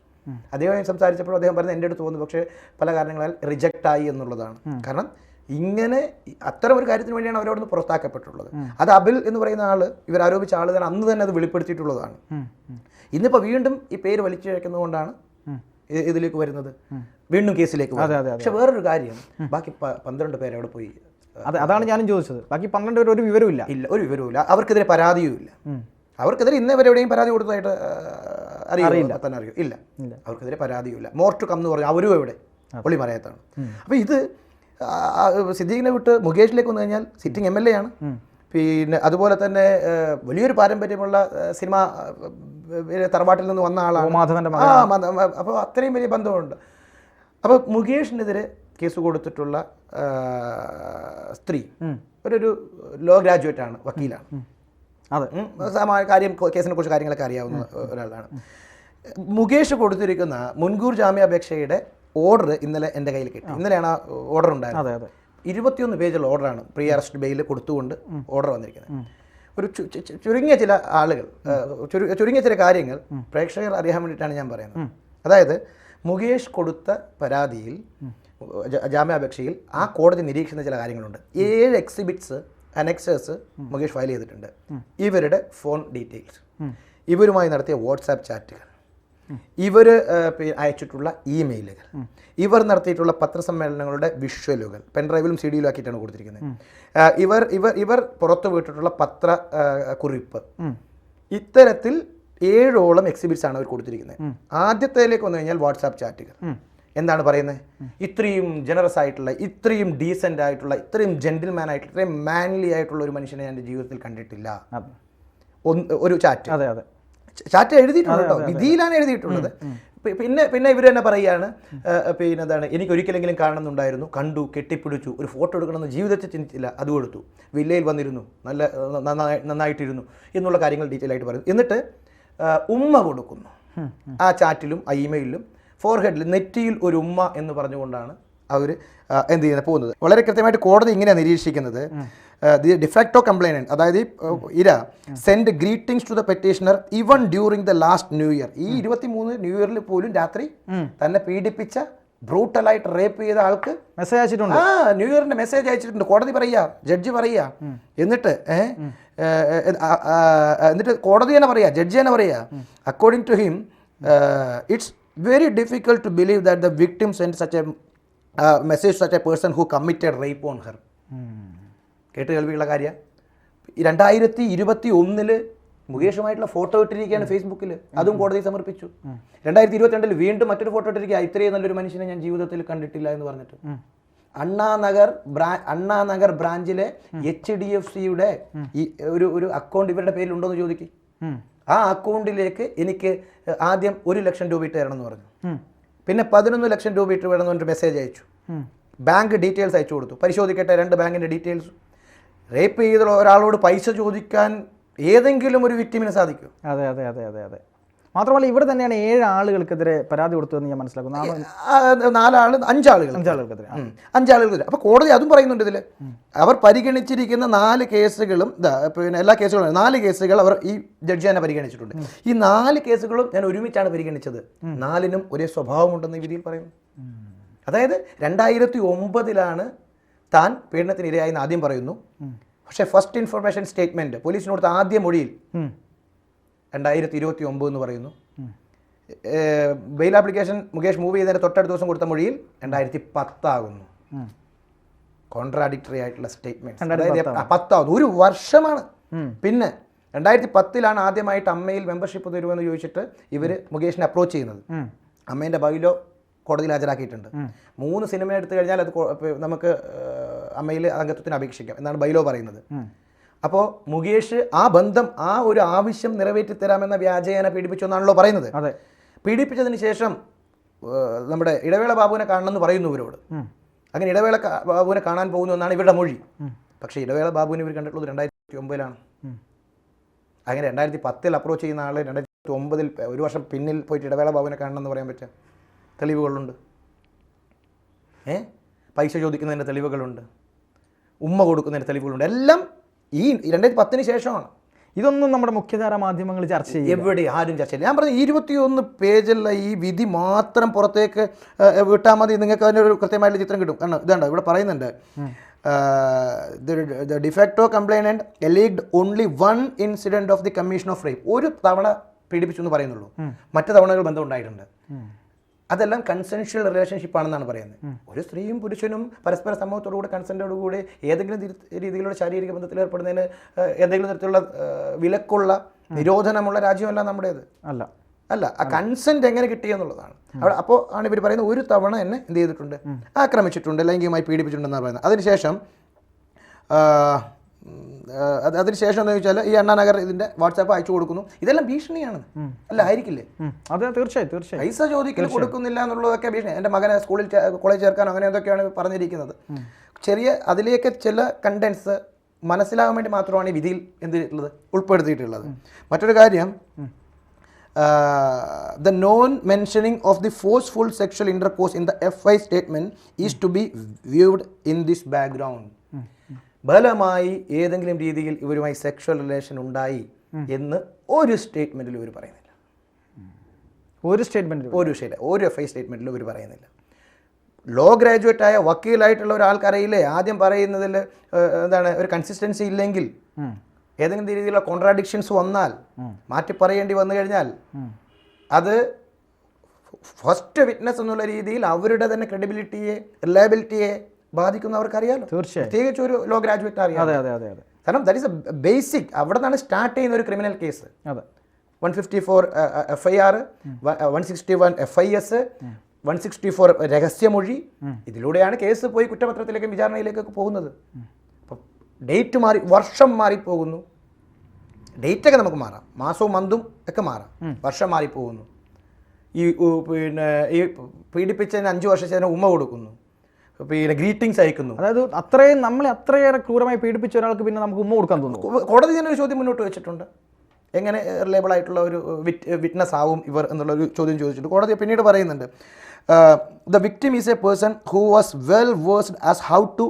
അദ്ദേഹവുമായി സംസാരിച്ചപ്പോൾ അദ്ദേഹം പറഞ്ഞത് എന്റെ അടുത്ത് തോന്നുന്നു പക്ഷേ പല കാരണങ്ങളാൽ റിജക്റ്റ് ആയി എന്നുള്ളതാണ് കാരണം ഇങ്ങനെ അത്തരം ഒരു കാര്യത്തിന് വേണ്ടിയാണ് അവരവിടുന്ന് പുറത്താക്കപ്പെട്ടിട്ടുള്ളത്. അത് അബിൽ എന്ന് പറയുന്ന ആൾ ഇവർ ആരോപിച്ച ആളുകൾ തന്നെ അന്ന് തന്നെ അത് വെളിപ്പെടുത്തിയിട്ടുള്ളതാണ്. ഇന്നിപ്പോൾ വീണ്ടും ഈ പേര് വലിച്ചു കഴിക്കുന്നതുകൊണ്ടാണ് ഇതിലേക്ക് വരുന്നത്. വീണ്ടും കേസിലേക്ക്. പക്ഷെ വേറൊരു കാര്യം ബാക്കി പന്ത്രണ്ട് പേര് അവിടെ പോയി. അതെ അതാണ് ഞാനും ചോദിച്ചത്. ബാക്കി പന്ത്രണ്ട് പേര് ഒരു വിവരമില്ല ഇല്ല. ഒരു വിവരവുമില്ല അവർക്കെതിരെ പരാതിയും ഇല്ല. ഉം. അവർക്കെതിരെ ഇന്നേ വരെ എവിടെയും പരാതി കൊടുത്തതായിട്ട് അറിയില്ല. തന്നെ അറിയൂ. ഇല്ല. അവർക്കെതിരെ പരാതിയുമില്ല മോർ ടു കം എന്ന് പറഞ്ഞു അവരും എവിടെ? പൊളി മറയത്താണ് അപ്പോൾ ഇത് സിദ്ദീഖിനെ വിട്ട് മുകേഷിലേക്ക് വന്നു കഴിഞ്ഞാൽ സിറ്റിംഗ് എം എൽ എ ആണ്. പിന്നെ അതുപോലെ തന്നെ വലിയൊരു പാരമ്പര്യമുള്ള സിനിമ തറവാട്ടിൽ നിന്ന് വന്ന ആളാണ്. ആ അപ്പോൾ അത്രയും വലിയ ബന്ധമുണ്ട്. അപ്പോൾ മുകേഷിനെതിരെ കേസ് കൊടുത്തിട്ടുള്ള സ്ത്രീ ഒരു ലോ ഗ്രാജുവേറ്റ് ആണ് വക്കീലാണ്. അതെ. ഉം, കാര്യം കേസിനെ കുറിച്ച് കാര്യങ്ങളൊക്കെ അറിയാവുന്ന ഒരാളാണ്. മുകേഷ് കൊടുത്തിരിക്കുന്ന മുൻകൂർ ജാമ്യാപേക്ഷയുടെ ഓർഡർ ഇന്നലെ എന്റെ കയ്യിൽ കിട്ടി. ഇന്നലെയാണ് ആ ഓർഡർ ഉണ്ടായിരുന്നത് അതെ അതെ. ഇരുപത്തിയൊന്ന് പേജുള്ള ഓർഡറാണ് പ്രീ അറസ്റ്റ് ബെയിൽ കൊടുത്തുകൊണ്ട് ഓർഡർ വന്നിരിക്കുന്നത്. ഒരു ചുരുങ്ങിയ ചില ആളുകൾ ചുരുങ്ങിയ ചില കാര്യങ്ങൾ പ്രേക്ഷകർ അറിയാൻ വേണ്ടിയിട്ടാണ് ഞാൻ പറയുന്നത്. അതായത് മുകേഷ് കൊടുത്ത പരാതിയിൽ ജാമ്യാപേക്ഷയിൽ ആ കോടതി നിരീക്ഷിക്കുന്ന ചില കാര്യങ്ങളുണ്ട്. ഏഴ് എക്സിബിറ്റ്സ് അനക്സേഴ്സ് മുകേഷ് ഫയൽ ചെയ്തിട്ടുണ്ട്. ഇവരുടെ ഫോൺ ഡീറ്റെയിൽസ് ഇവരുമായി നടത്തിയ വാട്സാപ്പ് ചാറ്റുകൾ ഇവർ അയച്ചിട്ടുള്ള ഇമെയിലുകൾ. ഇവർ നടത്തിയിട്ടുള്ള പത്രസമ്മേളനങ്ങളുടെ വിഷ്വലുകൾ. പെൻഡ്രൈവിലും സി ഡിയിലും ആക്കിയിട്ടാണ് കൊടുത്തിരിക്കുന്നത്. ഇവർ ഇവർ ഇവർ പുറത്തു വിട്ടിട്ടുള്ള പത്ര കുറിപ്പ്. ഇത്തരത്തിൽ ഏഴോളം എക്സിബിറ്റ്സ് ആണ് അവർ കൊടുത്തിരിക്കുന്നത്. ആദ്യത്തേലേക്ക് വന്നു കഴിഞ്ഞാൽ വാട്സാപ്പ് ചാറ്റുകൾ. എന്താണ് പറയുന്നത്? ഇത്രയും ജനറസ് ആയിട്ടുള്ള ഇത്രയും ഡീസന്റ് ആയിട്ടുള്ള ഇത്രയും ജെന്റിൽമാൻ ആയിട്ടുള്ള ഇത്രയും മാൻലി ആയിട്ടുള്ള ഒരു മനുഷ്യനെ എന്റെ ജീവിതത്തിൽ കണ്ടിട്ടില്ല. ഒരു ചാറ്റ്. അതെ അതെ. ചാറ്റ് എഴുതിയിട്ടുണ്ട് കേട്ടോ. വിധിയിലാണ് എഴുതിയിട്ടുള്ളത്. പിന്നെ പിന്നെ ഇവർ തന്നെ പറയുകയാണ് പിന്നെ എന്താണ് എനിക്ക് ഒരിക്കലെങ്കിലും കാണണമെന്നുണ്ടായിരുന്നു. കണ്ടു കെട്ടിപ്പിടിച്ചു ഒരു ഫോട്ടോ എടുക്കണമെന്ന് ജീവിതത്തിൽ ചിന്തിച്ചില്ല അത് കൊടുത്തു. വില്ലയിൽ വന്നിരുന്നു നല്ല നന്നായി നന്നായിട്ടിരുന്നു എന്നുള്ള കാര്യങ്ങൾ ഡീറ്റെയിൽ ആയിട്ട് പറയുന്നു. എന്നിട്ട് ഉമ്മ കൊടുക്കുന്നു. ആ ചാറ്റിലും ആ ഇമെയിലിലും ഫോർഹെഡിൽ നെറ്റിയിൽ ഒരു ഉമ്മ എന്ന് പറഞ്ഞുകൊണ്ടാണ് അവർ എന്ത് ചെയ്യുന്നത് പോകുന്നത്. വളരെ കൃത്യമായിട്ട് കോടതി ഇങ്ങനെയാണ് നിരീക്ഷിക്കുന്നത്. ദി ഡിഫാക്ടോ കംപ്ലൈനന്റ് അതായത് ഇര send greetings to the petitioner even during the last new year ഈ ഇരുപത്തി മൂന്ന് ന്യൂ ഇയറിൽ പോലും രാത്രി തന്നെ പീഡിപ്പിച്ച ബ്രൂട്ടലായിട്ട് റേപ്പ് ചെയ്ത ആൾക്ക് മെസ്സേജ് അയച്ചിട്ടുണ്ട്. ആ ന്യൂ ഇയറിന്റെ മെസ്സേജ് അയച്ചിട്ടുണ്ട്. കോടതി പറയുക ജഡ്ജി പറയുക. എന്നിട്ട് എന്നിട്ട് കോടതി തന്നെ പറയുക ജഡ്ജി തന്നെ പറയുക. According to him it's very difficult to believe that the victim send such a message such a person who committed rape on her കേട്ട് കേൾവിയുള്ള കാര്യം. രണ്ടായിരത്തി ഇരുപത്തി ഒന്നിൽ മുകേഷുമായിട്ടുള്ള ഫോട്ടോ ഇട്ടിരിക്കുകയാണ് ഫേസ്ബുക്കിൽ അതും കോടതി സമർപ്പിച്ചു. രണ്ടായിരത്തി ഇരുപത്തിരണ്ടിൽ വീണ്ടും മറ്റൊരു ഫോട്ടോ ഇട്ടിരിക്കുക ഇത്രയും നല്ലൊരു മനുഷ്യനെ ഞാൻ ജീവിതത്തിൽ കണ്ടിട്ടില്ല എന്ന് പറഞ്ഞിട്ട്. അണ്ണാനഗർ ബ്രാ അണ്ണാനഗർ ബ്രാഞ്ചിലെ എച്ച് ഡി എഫ് സിയുടെ ഈ ഒരു ഒരു അക്കൗണ്ട് ഇവരുടെ പേരിൽ ഉണ്ടോ എന്ന് ചോദിക്കും. ആ അക്കൗണ്ടിലേക്ക് എനിക്ക് ആദ്യം ഒരു ലക്ഷം രൂപ ഇട്ട് തരണം എന്ന് പറഞ്ഞു. പിന്നെ പതിനൊന്ന് ലക്ഷം രൂപ ഇട്ട് വേണമെന്ന് പറഞ്ഞിട്ട് മെസ്സേജ് അയച്ചു. ബാങ്ക് ഡീറ്റെയിൽസ് അയച്ചു കൊടുത്തു. പരിശോധിക്കട്ടെ രണ്ട് ബാങ്കിന്റെ ഡീറ്റെയിൽസ്. റേപ്പ് ചെയ്ത ഒരാളോട് പൈസ ചോദിക്കാൻ ഏതെങ്കിലും ഒരു വിക്ടിമിന് സാധിക്കും. അതെ അതെ അതെ അതെ അതെ. മാത്രമല്ല ഇവിടെ തന്നെയാണ് ഏഴ് ആളുകൾക്കെതിരെ പരാതി കൊടുത്തതെന്ന് ഞാൻ മനസ്സിലാക്കുന്നു. നാലാൾ നാലാൾ അഞ്ചാളുകൾ അഞ്ചാളുകൾക്കെതിരെ. അഞ്ചാളുകൾക്കെതിരെ. അപ്പോൾ കോടതി അതും പറയുന്നുണ്ട് ഇതിൽ അവർ പരിഗണിച്ചിരിക്കുന്ന നാല് കേസുകളും പിന്നെ എല്ലാ കേസുകളും നാല് കേസുകൾ അവർ ഈ ജഡ്ജി തന്നെ പരിഗണിച്ചിട്ടുണ്ട്. ഈ നാല് കേസുകളും ഞാൻ ഒരുമിച്ചാണ് പരിഗണിച്ചത്. നാലിനും ഒരേ സ്വഭാവമുണ്ടെന്ന് ഈ വിധിയിൽ പറയുന്നു. അതായത് രണ്ടായിരത്തി ഒമ്പതിലാണ് താൻ പീഡനത്തിന് ഇരയായി ആദ്യം പറയുന്നു. പക്ഷേ ഫസ്റ്റ് ഇൻഫർമേഷൻ സ്റ്റേറ്റ്മെന്റ് പോലീസിന് കൊടുത്ത ആദ്യ മൊഴിയിൽ. രണ്ടായിരത്തി ഇരുപത്തി ഒമ്പത് എന്ന് പറയുന്നു. ബെയിൽ ആപ്ലിക്കേഷൻ മുകേഷ് മൂവ് ചെയ്തതിന് തൊട്ടടുത്ത ദിവസം കൊടുത്ത മൊഴിയിൽ രണ്ടായിരത്തി പത്താകുന്നു. കോൺട്രാഡിക്ടറി ആയിട്ടുള്ള സ്റ്റേറ്റ്മെന്റ് പത്താകുന്നു പത്താവുന്നു. ഒരു വർഷമാണ്. പിന്നെ രണ്ടായിരത്തി പത്തിലാണ് ആദ്യമായിട്ട് അമ്മയിൽ മെമ്പർഷിപ്പ് തരുമെന്ന് ചോദിച്ചിട്ട് ഇവർ മുകേഷിനെ അപ്രോച്ച് ചെയ്യുന്നത്. അമ്മേന്റെ അമ്മേന്റെ ബൈലോ കോടതിയിൽ ഹാജരാക്കിയിട്ടുണ്ട്. മൂന്ന് സിനിമ എടുത്തു കഴിഞ്ഞാൽ അത് നമുക്ക് അമ്മയിൽ അംഗത്വത്തിന് അപേക്ഷിക്കാം എന്നാണ് ബൈലോ പറയുന്നത്. അപ്പോ അപ്പോൾ മുകേഷ് ആ ബന്ധം ആ ഒരു ആവശ്യം നിറവേറ്റി തരാമെന്ന വ്യാജേന പീഡിപ്പിച്ചു എന്നാണല്ലോ പറയുന്നത്. അതെ. പീഡിപ്പിച്ചതിന് ശേഷം നമ്മുടെ ഇടവേള ബാബുവിനെ കാണണമെന്ന് പറയുന്നു ഇവരോട്. അങ്ങനെ ഇടവേള ബാബുവിനെ കാണാൻ പോകുന്നു എന്നാണ് ഇവരുടെ മൊഴി. പക്ഷേ ഇടവേള ബാബുവിനെ ഇവർ കണ്ടിട്ടുള്ളത് രണ്ടായിരത്തി ഒമ്പതിലാണ് അങ്ങനെ രണ്ടായിരത്തി പത്തിൽ അപ്രോച്ച് ചെയ്യുന്ന ആൾ രണ്ടായിരത്തി ഒമ്പതിൽ ഒരു വർഷം പിന്നിൽ പോയിട്ട് ഇടവേള ബാബുവിനെ കാണണമെന്ന് പറയാൻ പറ്റുക തെളിവുകളുണ്ട്. ഏ? പൈസ ചോദിക്കുന്നതിന്റെ തെളിവുകളുണ്ട്. ഉമ്മ കൊടുക്കുന്നതിന്റെ തെളിവുകളുണ്ട്. എല്ലാം ഈ രണ്ടായിരത്തി പത്തിന് ശേഷമാണ്. ഇതൊന്നും നമ്മുടെ മുഖ്യധാര മാധ്യമങ്ങൾ ചർച്ച ചെയ്യും എവിടെ? ആരും ചർച്ച ചെയ്യില്ല. ഞാൻ പറഞ്ഞു ഇരുപത്തിയൊന്ന് പേജുള്ള ഈ വിധി മാത്രം പുറത്തേക്ക് വിട്ടാൽ മതി. നിങ്ങൾക്ക് അതിന്റെ ഒരു കൃത്യമായിട്ടുള്ള ചിത്രം കിട്ടും. കാരണം ഇതാണ്ട് ഇവിടെ പറയുന്നുണ്ട്. The de facto complainant alleged only one incident of the commission of rape ഒരു തവണ പീഡിപ്പിച്ചു എന്ന് പറയുന്നുള്ളൂ. മറ്റു തവണകൾ ബന്ധം ഉണ്ടായിട്ടുണ്ട്. അതെല്ലാം കൺസെൻഷ്യൽ റിലേഷൻഷിപ്പ് ആണെന്നാണ് പറയുന്നത്. ഒരു സ്ത്രീയും പുരുഷനും പരസ്പര സമൂഹത്തോടു കൂടെ കൺസെന്റോടു കൂടെ ഏതെങ്കിലും രീതിയിലുള്ള ശാരീരിക ബന്ധത്തിൽ ഏർപ്പെടുന്നതിന് ഏതെങ്കിലും എന്തെങ്കിലും തരത്തിലുള്ള വിലക്കുള്ള നിരോധനമുള്ള രാജ്യമല്ല നമ്മുടേത്. അല്ല. അല്ല ആ കൺസെന്റ് എങ്ങനെ കിട്ടിയെന്നുള്ളതാണ് അവിടെ അപ്പോൾ ആണ് ഇവർ പറയുന്നത് ഒരു തവണ എന്നെ എന്ത് ചെയ്തിട്ടുണ്ട്? ആക്രമിച്ചിട്ടുണ്ട് ലൈംഗികമായി പീഡിപ്പിച്ചിട്ടുണ്ടെന്നാണ് പറയുന്നത്. അതിനുശേഷം അതിനുശേഷം എന്താ വെച്ചാൽ ഈ അണ്ണാനഗർ ഇതിന്റെ വാട്സാപ്പ് അയച്ചു കൊടുക്കുന്നു. ഇതെല്ലാം ഭീഷണിയാണ്. അല്ല ആയിരിക്കില്ലേ? അതെ തീർച്ചയായും തീർച്ചയായും. പൈസ ചോദിക്കൽ കൊടുക്കുന്നില്ല എന്നുള്ളതൊക്കെ ഭീഷണി. എന്റെ മകനെ സ്കൂളിൽ കോളേജ് ചേർക്കാൻ അങ്ങനെ എന്തൊക്കെയാണ് പറഞ്ഞിരിക്കുന്നത്. ചെറിയ അതിലേക്ക് ചില കണ്ടൻസ് മനസ്സിലാകാൻ വേണ്ടി മാത്രമാണ് ഈ വിധിയിൽ എന്ത് ചെയ്തിട്ടുള്ളത് ഉൾപ്പെടുത്തിയിട്ടുള്ളത് മറ്റൊരു കാര്യം the non mentioning of the forceful sexual intercourse in the F I statement is to be viewed in this background ബലമായി ഏതെങ്കിലും രീതിയിൽ ഇവരുമായി സെക്ഷൽ റിലേഷൻ ഉണ്ടായി എന്ന് ഒരു സ്റ്റേറ്റ്മെന്റിൽ ഇവർ പറയുന്നില്ല. ഒരു സ്റ്റേറ്റ്മെന്റ് ഒരു വിഷയമില്ല. ഒരു എഫ് ഐ സ്റ്റേറ്റ്മെന്റിലും ഇവർ പറയുന്നില്ല. ലോ ഗ്രാജുവേറ്റ് ആയ വക്കീലായിട്ടുള്ള ഒരാൾക്കറിയില്ലേ ആദ്യം പറയുന്നതിൽ എന്താണ് ഒരു കൺസിസ്റ്റൻസി ഇല്ലെങ്കിൽ ഏതെങ്കിലും രീതിയിലുള്ള കോൺട്രാഡിക്ഷൻസ് വന്നാൽ മാറ്റി പറയേണ്ടി വന്നു കഴിഞ്ഞാൽ അത് ഫസ്റ്റ് വിറ്റ്നസ് എന്നുള്ള രീതിയിൽ അവരുടെ തന്നെ ക്രെഡിബിലിറ്റിയെ റിലയബിലിറ്റിയെ ബാധിക്കുന്ന അവർക്കറിയാലോ തീർച്ചയായും. പ്രത്യേകിച്ച് ഒരു ലോ ഗ്രാജുവേറ്റ് അറിയാം അതെ അതെ അതെ അതെ. കാരണം ദാറ്റ് ഇസ് എ ബേസിക് അവിടെ നിന്നാണ് സ്റ്റാർട്ട് ചെയ്യുന്ന ഒരു ക്രിമിനൽ കേസ് അതെ. One fifty four F I R one sixty one F I S one sixty four രഹസ്യമൊഴി. ഇതിലൂടെയാണ് കേസ് പോയി കുറ്റപത്രത്തിലേക്കും വിചാരണയിലേക്കൊക്കെ പോകുന്നത്. അപ്പം ഡേറ്റ് മാറി വർഷം മാറിപ്പോകുന്നു ഡേറ്റൊക്കെ നമുക്ക് മാറാം. മാസവും മന്തും ഒക്കെ മാറാം. വർഷം മാറിപ്പോകുന്നു ഈ പിന്നെ ഈ പീഡിപ്പിച്ചതിന് അഞ്ച് വർഷത്തിന് ഉമ്മ കൊടുക്കുന്നു. പിന്നെ ഗ്രീറ്റിംഗ്സ് അയക്കുന്നു. അതായത് അത്രയും നമ്മളെ അത്രയേറെ ക്രൂരമായി പീഡിപ്പിച്ച ഒരാൾക്ക് പിന്നെ നമുക്ക് ഉമ്മ കൊടുക്കാൻ തോന്നുന്നു. കോടതി ഞാൻ ഒരു ചോദ്യം മുന്നോട്ട് വെച്ചിട്ടുണ്ട്. എങ്ങനെ റിലയബിൾ ആയിട്ടുള്ള ഒരു വിറ്റ് വിറ്റ്നസ് ആവും ഇവർ എന്നുള്ള ഒരു ചോദ്യം ചോദിച്ചിട്ടുണ്ട്. കോടതി പിന്നീട് പറയുന്നുണ്ട് the victim is a person who was well versed as how to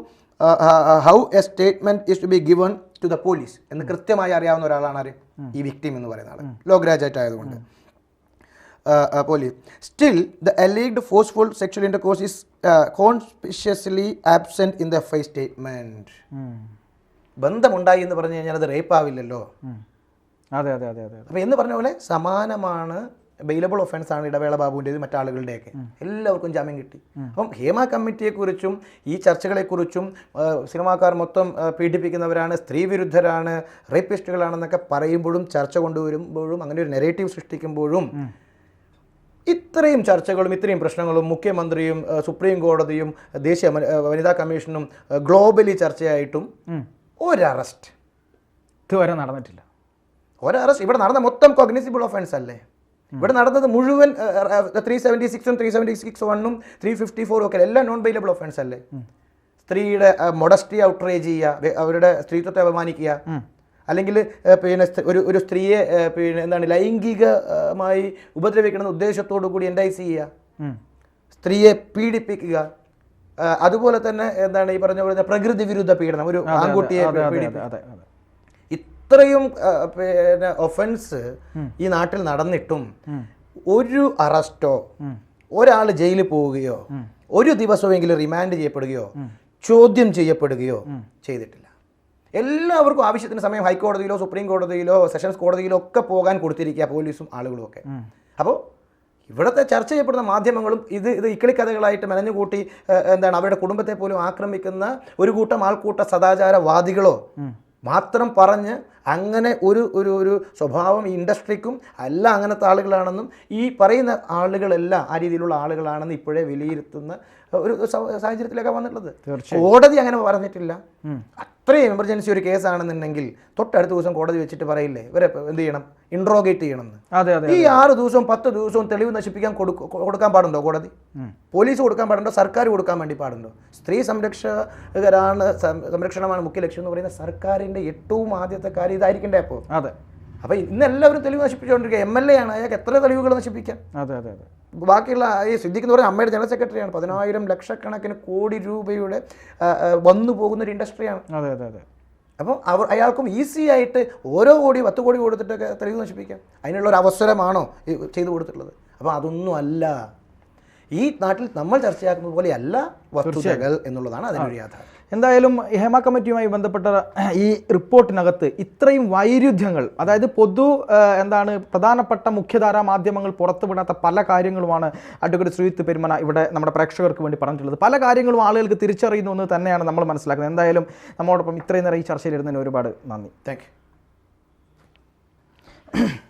how a statement is to be given to the police എന്ന് കൃത്യമായി അറിയാവുന്ന ഒരാളാണ് ആര്? ഈ വിക്ടിം എന്ന് പറയുന്ന ആൾ ലോ ഗ്രാജുവേറ്റ് ആയതുകൊണ്ട് the alleged forceful sexual intercourse is conspicuously absent in the F I statement ഉം. ബന്ധമുണ്ടായി എന്ന് പറഞ്ഞു കഴിഞ്ഞാൽ അത് റേപ്പ് ആവില്ലല്ലോ. അതെ അതെ അതെ അതെ അപ്പോൾ എന്ന് പറഞ്ഞ പോലെ സമാനമാണ് ബെയിലബിൾ ഒഫൻസ് ആണ് ഇടവേള ബാബുവിന്റെത് മറ്റാളുകളുടെയൊക്കെ. എല്ലാവർക്കും ജാമ്യം കിട്ടി. അപ്പം ഹേമ കമ്മിറ്റിയെക്കുറിച്ചും ഈ ചർച്ചകളെക്കുറിച്ചും സിനിമാക്കാർ മൊത്തം പീഡിപ്പിക്കുന്നവരാണ് സ്ത്രീ വിരുദ്ധരാണ് റേപ്പിസ്റ്റുകളാണെന്നൊക്കെ പറയുമ്പോഴും ചർച്ച കൊണ്ടുവരുമ്പോഴും അങ്ങനെ ഒരു നെറേറ്റീവ് സൃഷ്ടിക്കുമ്പോഴും ഇത്രയും ചർച്ചകളും ഇത്രയും പ്രശ്നങ്ങളും മുഖ്യമന്ത്രിയും സുപ്രീം കോടതിയും ദേശീയ വനിതാ കമ്മീഷനും ഗ്ലോബലി ചർച്ചയായിട്ടും ഒരു അറസ്റ്റ് ഇതുവരെ നടന്നിട്ടില്ല. ഒരു അറസ്റ്റ് ഇവിടെ നടന്ന മൊത്തം കോഗ്നിസിബിൾ ഒഫൻസ് അല്ലേ? ഇവിടെ നടന്നത് മുഴുവൻ ത്രീ സെവന്റി സിക്സും ത്രീ സെവന്റി സിക്സ് വണ്ണും ത്രീ ഫിഫ്റ്റി ഫോറും ഒക്കെ എല്ലാം നോൺ ബെയിലബിൾ ഒഫൻസ് അല്ലേ സ്ത്രീയുടെ മൊഡസ്റ്റി ഔട്ട്റേജ് ചെയ്യുക അവരുടെ സ്ത്രീത്വത്തെ അപമാനിക്കുക അല്ലെങ്കിൽ പിന്നെ ഒരു ഒരു സ്ത്രീയെ പിന്നെ എന്താണ് ലൈംഗികമായി ഉപദ്രവിക്കണമെന്ന ഉദ്ദേശത്തോടു കൂടി എൻഡൈസ് ചെയ്യുക സ്ത്രീയെ പീഡിപ്പിക്കുക. അതുപോലെ തന്നെ എന്താണ് ഈ പറഞ്ഞ പോലെ പ്രകൃതി വിരുദ്ധ പീഡനം ഒരു ആൺകുട്ടിയെ. ഇത്രയും പിന്നെ ഒഫൻസ് ഈ നാട്ടിൽ നടന്നിട്ടും ഒരു അറസ്റ്റോ ഒരാൾ ജയിലിൽ പോവുകയോ ഒരു ദിവസമെങ്കിലും റിമാൻഡ് ചെയ്യപ്പെടുകയോ ചോദ്യം ചെയ്യപ്പെടുകയോ ചെയ്തിട്ടില്ല. എല്ലാവർക്കും ആവശ്യത്തിന് സമയം ഹൈക്കോടതിയിലോ സുപ്രീം കോടതിയിലോ സെഷൻസ് കോടതിയിലോ ഒക്കെ പോകാൻ കൊടുത്തിരിക്കുക പോലീസും ആളുകളും ഒക്കെ അപ്പോൾ ഇവിടുത്തെ ചർച്ച ചെയ്യപ്പെടുന്ന മാധ്യമങ്ങളും ഇത് ഇത് ഇക്കിളിക്കഥകളായിട്ട് മെനഞ്ഞുകൂട്ടി എന്താണ് അവരുടെ കുടുംബത്തെ പോലും ആക്രമിക്കുന്ന ഒരു കൂട്ടം ആൾക്കൂട്ട സദാചാരവാദികളോ മാത്രം പറഞ്ഞ് അങ്ങനെ ഒരു ഒരു ഒരു സ്വഭാവം ഈ ഇൻഡസ്ട്രിക്കും അല്ല അങ്ങനത്തെ ആളുകളാണെന്നും ഈ പറയുന്ന ആളുകളെല്ലാം ആ രീതിയിലുള്ള ആളുകളാണെന്ന് ഇപ്പോഴേ വിലയിരുത്തുന്ന ഒരു സാഹചര്യത്തിലൊക്കെ വന്നിട്ടുള്ളത്. കോടതി അങ്ങനെ പറഞ്ഞിട്ടില്ല. അത്രയും എമർജൻസി ഒരു കേസാണെന്നുണ്ടെങ്കിൽ തൊട്ടടുത്ത ദിവസം കോടതി വെച്ചിട്ട് പറയില്ലേ? ഇവരെ എന്ത് ചെയ്യണം? ഇൻട്രോഗേറ്റ് ചെയ്യണമെന്ന് അതെ അതെ ഈ ആറ് ദിവസവും പത്ത് ദിവസവും തെളിവ് നശിപ്പിക്കാൻ കൊടുക്ക- കൊടുക്കാൻ പാടുണ്ടോ കോടതി? പോലീസ് കൊടുക്കാൻ പാടുണ്ടോ? സർക്കാർ കൊടുക്കാൻ വേണ്ടി പാടുണ്ടോ? സ്ത്രീ സംരക്ഷകരാണ് സംരക്ഷണമാണ് മുഖ്യ ലക്ഷ്യം എന്ന് പറയുന്ന സർക്കാരിന്റെ ഏറ്റവും ആദ്യത്തെ കാര്യം ഇതായിരിക്കണ്ടേ അപ്പോൾ? അതെ. അപ്പോൾ ഇന്ന് എല്ലാവരും തെളിവ് നശിപ്പിച്ചുകൊണ്ടിരിക്കുക. എം എൽ എ ആണ്. അയാൾക്ക് എത്ര തെളിവുകൾ നശിപ്പിക്കാം? അതെ അതെ അതെ. ബാക്കിയുള്ള ഈ സിദ്ദിഖ് എന്ന് പറയുന്ന അമ്മയുടെ ജനറൽ സെക്രട്ടറിയാണ്. പതിനായിരം ലക്ഷക്കണക്കിന് കോടി രൂപയുടെ വന്നു പോകുന്ന ഒരു ഇൻഡസ്ട്രിയാണ്. അതെ അതെ അതെ. അപ്പം അവർ അയാൾക്കും ഈസി ആയിട്ട് ഓരോ കോടി പത്ത് കോടി കൊടുത്തിട്ടൊക്കെ തെളിവ് നശിപ്പിക്കാം. അതിനുള്ള ഒരു അവസരമാണോ ചെയ്തു കൊടുത്തിട്ടുള്ളത്? അപ്പോൾ അതൊന്നും അല്ല. ഈ നാട്ടിൽ നമ്മൾ ചർച്ചയാക്കുന്നത് പോലെയല്ല വസ്തുതകൾ എന്നുള്ളതാണ് അതിനൊരു യാഥാർത്ഥ്യം. എന്തായാലും ഹേമ കമ്മിറ്റിയുമായി ബന്ധപ്പെട്ട ഈ റിപ്പോർട്ടിനകത്ത് ഇത്രയും വൈരുദ്ധ്യങ്ങൾ അതായത് പൊതു എന്താണ് പ്രധാനപ്പെട്ട മുഖ്യധാരാ മാധ്യമങ്ങൾ പുറത്തുവിടാത്ത പല കാര്യങ്ങളുമാണ് അഡ്വക്കേറ്റ് ശ്രീജിത്ത് പെരുമന ഇവിടെ നമ്മുടെ പ്രേക്ഷകർക്ക് വേണ്ടി പറഞ്ഞിട്ടുള്ളത്. പല കാര്യങ്ങളും ആളുകൾക്ക് തിരിച്ചറിയുന്നു എന്ന് തന്നെയാണ് നമ്മൾ മനസ്സിലാക്കുന്നത്. എന്തായാലും നമ്മോടൊപ്പം ഇത്രയും നേരം ഈ ചർച്ചയിലിരുന്നതിന് ഒരുപാട് നന്ദി. Thank you